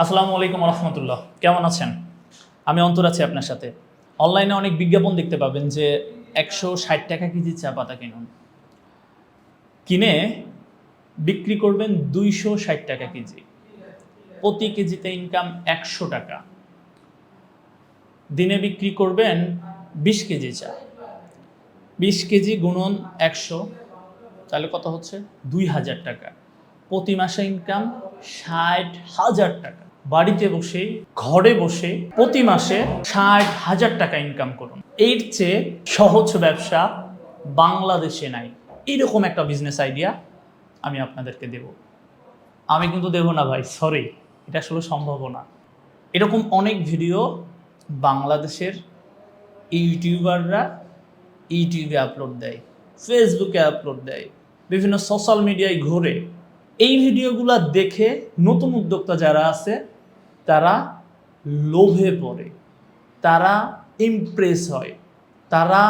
আসসালামু আলাইকুম রহমতুল্লাহ কেমন আছেন? আমি অন্তর আছি আপনার সাথে। অনলাইনে অনেক বিজ্ঞাপন দেখতে পাবেন যে একশো ষাট টাকা কেজি চা পাতা কিনুন। কিনে বিক্রি করবেন দুইশো ষাট টাকা কেজি। প্রতি কেজিতে ইনকাম একশো টাকা। দিনে বিক্রি করবেন বিশ কেজি চা। বিশ কেজি গুণন একশো, তাহলে কত হচ্ছে? দুই হাজার টাকা। প্রতি মাসে ইনকাম ষাট হাজার টাকা। বাড়িতে বসে, ঘরে বসে প্রতি মাসে ষাট হাজার টাকা ইনকাম করুন। এর চেয়ে সহজ ব্যবসা বাংলাদেশে নাই। এরকম একটা বিজনেস আইডিয়া আমি আপনাদেরকে দেব। আমি কিন্তু দেব না ভাই সরি এটা আসলে সম্ভব না। এরকম অনেক ভিডিও বাংলাদেশের ইউটিউবাররা ইউটিউবে আপলোড দেয় ফেসবুকে আপলোড দেয়, বিভিন্ন সোশ্যাল মিডিয়ায় ঘুরে। এই ভিডিওগুলো দেখে নতুন উদ্যোক্তা যারা আছে তারা লোভে পড়ে, তারা ইমপ্রেস হয়, তারা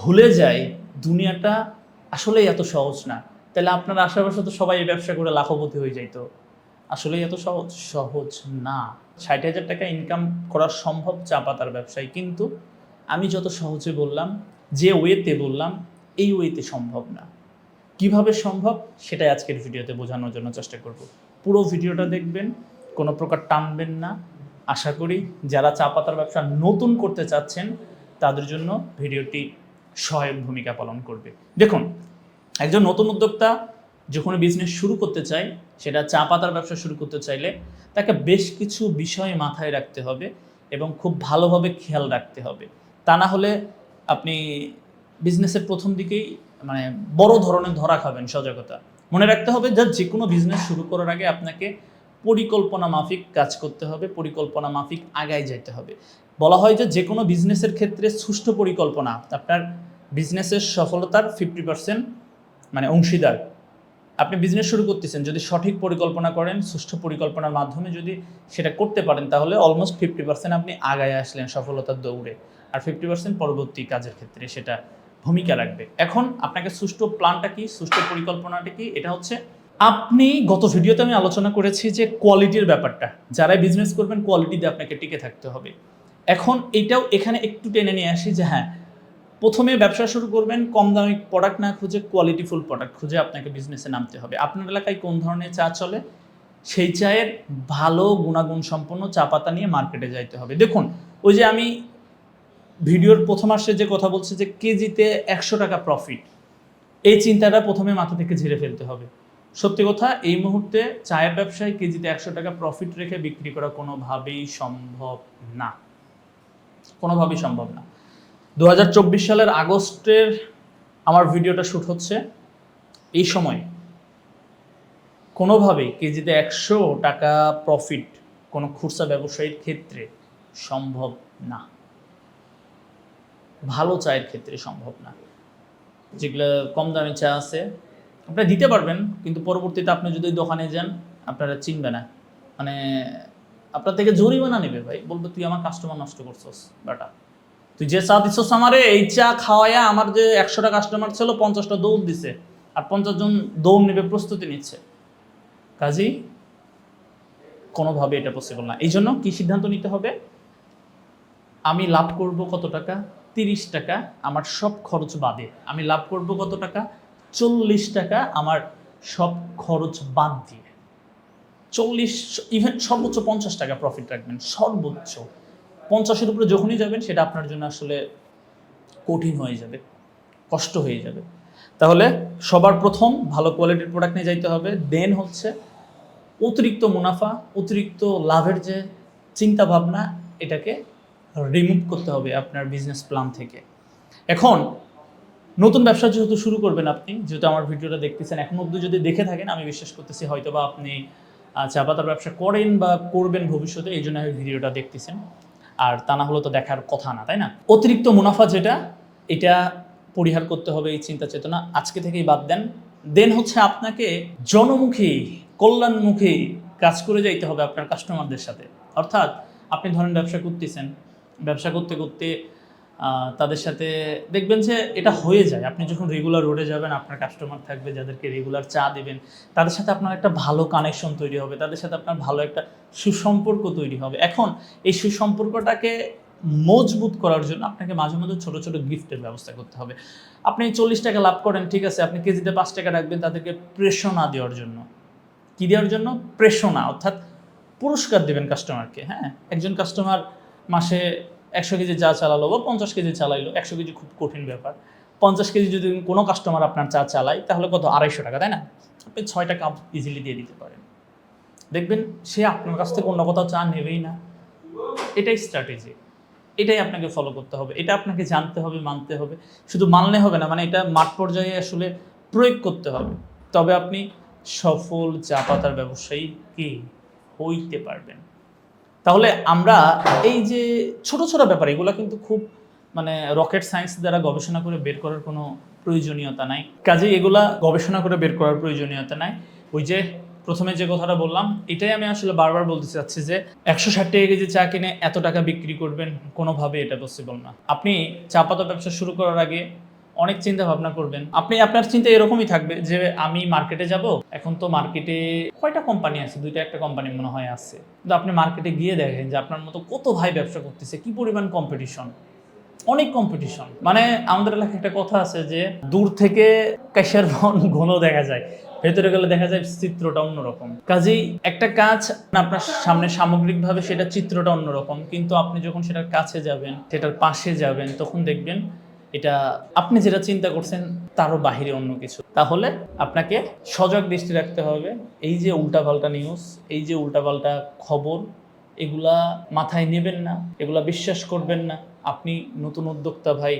ভুলে যায় দুনিয়াটা আসলেই এত সহজ না। তাহলে আপনার আশেপাশে তো সবাই এই ব্যবসা করে লাখপতি হয়ে যাইতো আসলেই এত সহজ সহজ না। ষাট হাজার টাকা ইনকাম করা সম্ভব চা পাতার ব্যবসায়, কিন্তু আমি যত সহজে বললাম, যে ওয়েতে বললাম, এই ওয়েতে সম্ভব না। কীভাবে সম্ভব? সেটাই আজকের ভিডিওতে বোঝানোর জন্য চেষ্টা করব। পুরো ভিডিওটা দেখবেন কোনো প্রকার টানবেন না। আশা করি যারা চা পাতার ব্যবসা নতুন করতে চাচ্ছেন, তাদের জন্য ভিডিওটি সহায়ক ভূমিকা পালন করবে। দেখুন, একজন নতুন উদ্যোক্তা যখন বিজনেস শুরু করতে চায়, সেটা চা পাতার ব্যবসা শুরু করতে চাইলে তাকে বেশ কিছু বিষয় মাথায় রাখতে হবে এবং খুব ভালোভাবে খেয়াল রাখতে হবে। তা না হলে আপনি বিজনেসের প্রথম দিকেই মানে বড় ধরনের ধরা খাবেন সজাগতা। মনে রাখতে হবে যে যে কোনো বিজনেস শুরু করার আগে আপনাকে পরিকল্পনা মাফিক কাজ করতে হবে, পরিকল্পনা মাফিক আগায় যেতে হবে। বলা হয় যে যে কোনো বিজনেসের ক্ষেত্রে সুষ্ঠু পরিকল্পনা, আপনার বিজনেসের সফলতার ফিফটি পার্সেন্ট মানে অংশীদার। আপনি বিজনেস শুরু করতেছেন, যদি সঠিক পরিকল্পনা করেন, সুষ্ঠু পরিকল্পনার মাধ্যমে যদি সেটা করতে পারেন, তাহলে অলমোস্ট ফিফটি পার্সেন্ট আপনি আগায় আসলেন সফলতার দৌড়ে। আর ফিফটি পার্সেন্ট পরবর্তী কাজের ক্ষেত্রে সেটা ভূমিকা রাখবে। এখন আপনাকে সুষ্ঠু প্ল্যানটা কি, সুষ্ঠু পরিকল্পনাটা কি? এটা হচ্ছে আপনি, গত ভিডিওতে আমি আলোচনা করেছি যে কোয়ালিটির ব্যাপারটা। যারাই বিজনেস করবেন কোয়ালিটিতে আপনাকে টিকে থাকতে হবে। এখন এটাও এখানে একটু টেনে নিয়ে আসি যে হ্যাঁ প্রথমে ব্যবসা শুরু করবেন, কম দামি প্রোডাক্ট না খুঁজে কোয়ালিটিফুল প্রোডাক্ট খুঁজে আপনাকে বিজনেসে নামতে হবে। আপনার এলাকায় কোন ধরনের চা চলে? সেই চায়ের ভালো গুণাগুণ সম্পন্ন চা পাতা নিয়ে মার্কেটে যাইতে হবে। দেখুন, ওই যে আমি ভিডিওর প্রথম আসে যে কথা বলছে যে কেজিতে একশো টাকা প্রফিট এই চিন্তাটা প্রথমে মাথা থেকে ঝেড়ে ফেলতে হবে। সত্যি কথা, এই মুহূর্তে চায়ের ব্যবসায় কেজিতে একশো টাকা প্রফিট রেখে বিক্রি করা কোনোভাবেই সম্ভব না। কোনোভাবেই সম্ভব না। দুহাজার চব্বিশ সালের আগস্টের আমার ভিডিওটা শ্যুট হচ্ছে। এই সময় কোনোভাবেই কেজিতে একশো টাকা প্রফিট কোনো খুচরা ব্যবসায়ীর ক্ষেত্রে সম্ভব না। ভালো চায়ের ক্ষেত্রে সম্ভব না। যেগুলো কম দামি চা আছে আপনারা দিতে পারবেন, কিন্তু পরবর্তীতে আপনি যদি দোকানে যান, আপনারা চিনবে না। মানে আপনার থেকে জরিমানা নেবে ভাই, বলবে, তুই আমার কাস্টমার নষ্ট করছস, বেটা। তুই যে চা দিচ্ছস আমারে, এই চা খাওয়াইয়া আমার যে একশোটা কাস্টমার ছিল, পঞ্চাশটা দৌড় দিছে, আর পঞ্চাশ জন দৌড় নেবে, প্রস্তুতি নিচ্ছে। কাজেই কোনোভাবে এটা পসিবল না। এই জন্য কি সিদ্ধান্ত নিতে হবে? আমি লাভ করব কত টাকা? তিরিশ টাকা, আমার সব খরচ বাদে। আমি লাভ করব কত টাকা? চল্লিশ টাকা আমার সব খরচ বাদ দিয়ে। চল্লিশ ইভেন সর্বোচ্চ পঞ্চাশ টাকা প্রফিট রাখবেন, সর্বোচ্চ। পঞ্চাশের উপরে যখনই যাবেন, সেটা আপনার জন্য আসলে কঠিন হয়ে যাবে, কষ্ট হয়ে যাবে। তাহলে সবার প্রথম ভালো কোয়ালিটির প্রোডাক্ট নিয়ে যাইতে হবে। দেন হচ্ছে অতিরিক্ত মুনাফা, অতিরিক্ত লাভের যে চিন্তা ভাবনা, এটাকে রিমুভ করতে হবে আপনার বিজনেস প্ল্যান থেকে। এখন নতুন ব্যবসা যেহেতু শুরু করবেন আপনি, যেহেতু আমার ভিডিওটা দেখতেছেন, এখন অব্দি যদি দেখে থাকেন, আমি বিশ্বাস করতেছি হয়তো বা আপনি চা পাতার ব্যবসা করেন বা করবেন ভবিষ্যতে, এই জন্য ভিডিওটা দেখতেছেন। আর তা না হলে তো দেখার কথা না, তাই না? অতিরিক্ত মুনাফা যেটা, এটা পরিহার করতে হবে এই চিন্তা চেতনা আজকে থেকেই বাদ দেন। দেন হচ্ছে আপনাকে জনমুখী, কল্যাণমুখী কাজ করে যাইতে হবে আপনার কাস্টমারদের সাথে। অর্থাৎ আপনি ধরেন ব্যবসা করতেছেন, ব্যবসা করতে করতে তাদের সাথে দেখবেন যে এটা হয়ে যায়। আপনি যখন রেগুলার রোডে যাবেন, আপনার কাস্টমার থাকবে, যাদেরকে রেগুলার চা দেবেন, তাদের সাথে আপনার একটা ভালো কানেকশন তৈরি হবে, তাদের সাথে আপনার ভালো একটা সুসম্পর্ক তৈরি হবে। এখন এই সুসম্পর্কটাকে মজবুত করার জন্য আপনাকে মাঝে মাঝে ছোট ছোট গিফটের ব্যবস্থা করতে হবে। আপনি চল্লিশ টাকা লাভ করেন, ঠিক আছে, আপনি কেজিতে পাঁচ টাকা রাখবেন তাদেরকে প্রেষণা দেওয়ার জন্য। কি দেওয়ার জন্য? প্রেষণা অর্থাৎ পুরস্কার দেবেন কাস্টমারকে হ্যাঁ? একজন কাস্টমার মাসে একশো কেজি চা চালালো বা পঞ্চাশ কেজি চালাইলো, একশো কেজি খুব কঠিন ব্যাপার। পঞ্চাশ কেজি যদি কোনো কাস্টমার আপনার চা চালায়, তাহলে কত? আড়াইশো টাকা, তাই না? আপনি ছয়টা কাপ ইজিলি দিয়ে দিতে পারেন। দেখবেন সে আপনার কাছ থেকে অন্য কোথাও চা নেবেই না। এটাই স্ট্র্যাটেজি এটাই আপনাকে ফলো করতে হবে। এটা আপনাকে জানতে হবে, মানতে হবে। শুধু মানলে হবে না মানে এটা মাঠ পর্যায়ে আসলে প্রয়োগ করতে হবে। তবে আপনি সফল চা পাতার ব্যবসায়ী কি হইতে পারবেন? তাহলে আমরা এই যে ছোট ছোট ব্যাপার, এগুলো কিন্তু খুব মানে রকেট সায়েন্স দ্বারা গবেষণা করে বের করার কোনো প্রয়োজনীয়তা নাই। কাজেই এগুলা গবেষণা করে বের করার প্রয়োজনীয়তা নাই। ওই যে প্রথমে যে কথাটা বললাম, এটাই আমি আসলে বারবার বলতে চাচ্ছি যে, একশো ষাট টাকা কেজি চা কিনে এত টাকা বিক্রি করবেন, কোনোভাবে এটা পসিবল না। আপনি চা পাতা ব্যবসা শুরু করার আগে অনেক চিন্তা ভাবনা করবেন। আপনি আপনার চিন্তা এরকমই থাকবে যে আমি মার্কেটে যাব, এখন তো মার্কেটে কয়টা কোম্পানি আছে? দুইটা একটা কোম্পানি মনে হয় আছে। কিন্তু আপনি মার্কেটে গিয়ে দেখেন যে আপনার মতো কত ভাই ব্যবসা করতেছে, কি পরিমাণ কম্পিটিশন অনেক কম্পিটিশন মানে আমাদের এলাকায় একটা কথা আছে যে দূর থেকে ক্যাশের বন ঘন দেখা যায়, ভেতরে গেলে দেখা যায় চিত্রটা অন্যরকম। কাজেই একটা কাজ, আপনার সামনে সামগ্রিকভাবে সেটা চিত্রটা অন্যরকম। কিন্তু আপনি যখন সেটার কাছে যাবেন, সেটার পাশে যাবেন, তখন দেখবেন এটা আপনি যেটা চিন্তা করছেন, তারও বাহিরে অন্য কিছু। তাহলে আপনাকে সজাগ দৃষ্টি রাখতে হবে। এই যে উল্টাপাল্টা নিউজ এই যে উল্টাপাল্টা খবর, এগুলা মাথায় নেবেন না, এগুলা বিশ্বাস করবেন না। আপনি নতুন উদ্যোক্তা ভাই,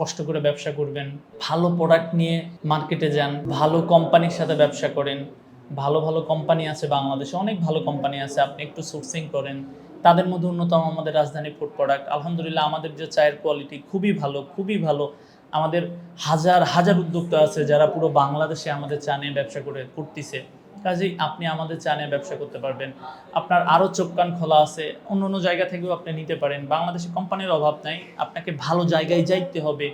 কষ্ট করে ব্যবসা করবেন, ভালো প্রোডাক্ট নিয়ে মার্কেটে যান, ভালো কোম্পানির সাথে ব্যবসা করেন, ভালো ভালো কোম্পানি আছে বাংলাদেশে, অনেক ভালো কোম্পানি আছে, আপনি একটু সোর্সিং করেন। তাদের মধ্যে অন্যতম আমাদের রাজধানী ফুড প্রোডাক্ট আলহামদুলিল্লাহ, আমাদের যে চায়ের কোয়ালিটি খুবই ভালো খুবই ভালো। আমাদের হাজার হাজার উদ্যোক্তা আছে যারা পুরো বাংলাদেশে আমাদের চা নিয়ে ব্যবসা করে, করতেছে। কাজেই আপনি আমাদের চা নিয়ে ব্যবসা করতে পারবেন। আপনার আরও চোখ কান খোলা আছে, অন্য অন্য জায়গা থেকেও আপনি নিতে পারেন। বাংলাদেশে কোম্পানির অভাব নাই, আপনাকে ভালো জায়গায় যাইতে হবে,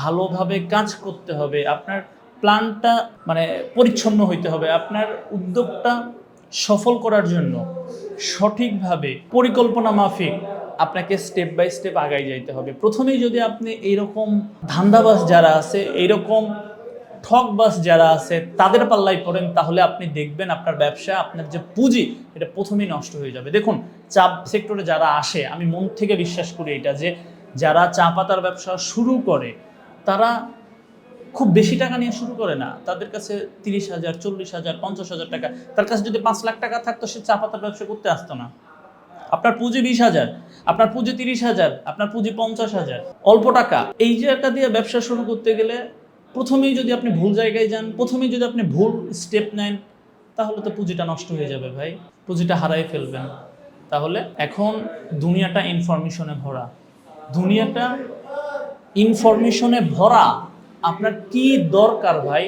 ভালোভাবে কাজ করতে হবে। আপনার প্ল্যানটা মানে পরিচ্ছন্ন হইতে হবে। আপনার উদ্যোগটা সফল করার জন্য সঠিকভাবে পরিকল্পনা মাফিক আপনাকে স্টেপ বাই স্টেপ আগাই যাইতে হবে। প্রথমেই যদি আপনি এইরকম ধান্দাবাস যারা আছে, এইরকম ঠকবাজ যারা আছে, তাদের পাল্লাই পড়েন, তাহলে আপনি দেখবেন আপনার ব্যবসা, আপনার যে পুঁজি, এটা প্রথমেই নষ্ট হয়ে যাবে। দেখুন চা সেক্টরে যারা আসে, আমি মন থেকে বিশ্বাস করি এটা যে, যারা চা পাতার ব্যবসা শুরু করে, তারা খুব বেশি টাকা নিয়ে শুরু করে না। তাদের কাছে তিরিশ হাজার, চল্লিশ হাজার, পঞ্চাশ হাজার টাকা। তার কাছে যদি পাঁচ লাখ টাকা থাকতো, সে চা পাতার ব্যবসা করতে আসতো না। আপনার পুঁজি বিশ হাজার, আপনার পুঁজি তিরিশ হাজার, আপনার পুঁজি পঞ্চাশ হাজার। অল্প টাকা। এই যে একটা দিয়ে ব্যবসা শুরু করতে গেলে প্রথমেই যদি আপনি ভুল জায়গায় যান, প্রথমেই যদি আপনি ভুল স্টেপ নেন, তাহলে তো পুঁজিটা নষ্ট হয়ে যাবে ভাই। পুঁজিটা হারাই ফেলবেন। তাহলে এখন দুনিয়াটা ইনফরমেশনে ভরা। দুনিয়াটা ইনফরমেশনে ভরা। আপনার কি দরকার ভাই?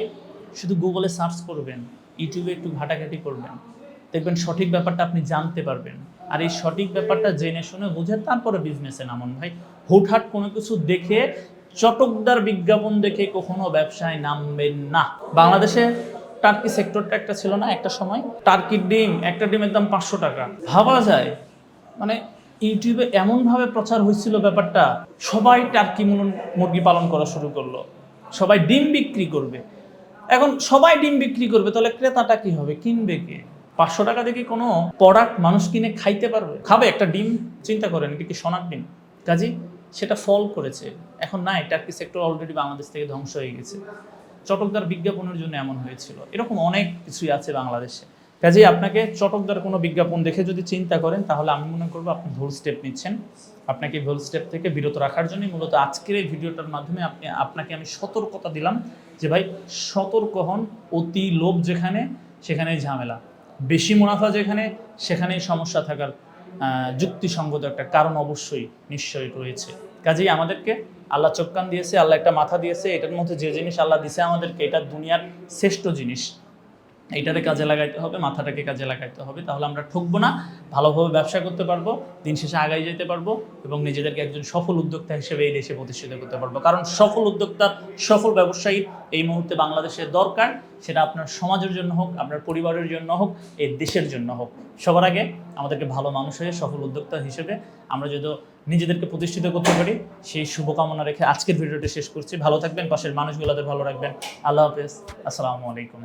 শুধু গুগলে সার্চ করবেন ইউটিউবে একটু ঘাটাঘাটি করবেন। দেখবেন সঠিক ব্যাপারটা আপনি জানতে পারবেন। আর এই সঠিক ব্যাপারটা জেনে শুনে বুঝে তারপরে বিজনেসে নামুন ভাই। হুটহাট কোনো কিছু দেখে, চটকদার বিজ্ঞাপন দেখে কখনো ব্যবসায় নামবেন না। বাংলাদেশে টার্কি সেক্টরটা একটা ছিল না একটা সময়? টার্কির ডিম, একটা ডিমের দাম পাঁচশো টাকা। ভাবা যায় মানে ইউটিউবে এমনভাবে প্রচার হয়েছিল ব্যাপারটা, সবাই টার্কি মুরগি পালন করা শুরু করল। সবাই ডিম বিক্রি করবে। এখন সবাই ডিম বিক্রি করবে, তাহলে ক্রেতাটা কি হবে? কিনবে কে? পাঁচশো টাকা দিয়ে কোনো প্রোডাক্ট মানুষ কিনে খাইতে পারবে? খাবে, একটা ডিম চিন্তা করেন, এটা কি সোনার ডিম? কাজী, সেটা ফল করেছে। এখন নাই টার্কি সেক্টর অলরেডি বাংলাদেশ থেকে ধ্বংস হয়ে গেছে। চটকদার বিজ্ঞাপনের জন্য এমন হয়েছিল। এরকম অনেক কিছুই আছে বাংলাদেশে। কাজেই আপনাকে চটকদার কোনো বিজ্ঞাপন দেখে যদি চিন্তা করেন, তাহলে আমি মনে করব আপনি ভুল স্টেপ নিচ্ছেন। আপনাকে ভুল স্টেপ থেকে বিরত রাখার জন্যই মূলত আজকের এই ভিডিওটার মাধ্যমে আপনি, আপনাকে আমি সতর্কতা দিলাম যে ভাই, সতর্ক হন, অতি লোভ যেখানে, সেখানেই ঝামেলা। বেশি মুনাফা যেখানে, সেখানেই সমস্যা থাকার যুক্তিসঙ্গত একটা কারণ অবশ্যই নিশ্চয়ই রয়েছে। কাজেই আমাদেরকে আল্লাহ চোখ কান দিয়েছে, আল্লাহ একটা মাথা দিয়েছে, এটার মধ্যে যে জিনিস আল্লাহ দিয়েছে আমাদেরকে, এটা দুনিয়ার শ্রেষ্ঠ জিনিস। এইটারে কাজে লাগাইতে হবে, মাথাটাকে কাজে লাগাইতে হবে। তাহলে আমরা ঠকবো না, ভালোভাবে ব্যবসা করতে পারব, দিন শেষে আগাই যেতে পারব এবং নিজেদেরকে একজন সফল উদ্যোক্তা হিসেবে এই দেশে প্রতিষ্ঠিত করতে পারব। কারণ সফল উদ্যোক্তা সফল ব্যবসায়ী এই মুহূর্তে বাংলাদেশে দরকার, সেটা আপনার সমাজের জন্য হোক, আপনার পরিবারের জন্য হোক, এই দেশের জন্য হোক। সবার আগে আমাদেরকে ভালো মানুষ হয়ে, সফল উদ্যোক্তা হিসেবে আমরা যদি নিজেদেরকে প্রতিষ্ঠিত করতে পারি, সেই শুভকামনা রেখে আজকের ভিডিওটি শেষ করছি। ভালো থাকবেন, পাশের মানুষগুলোতে ভালো রাখবেন। আল্লাহ হাফেজ। আসসালামু আলাইকুম।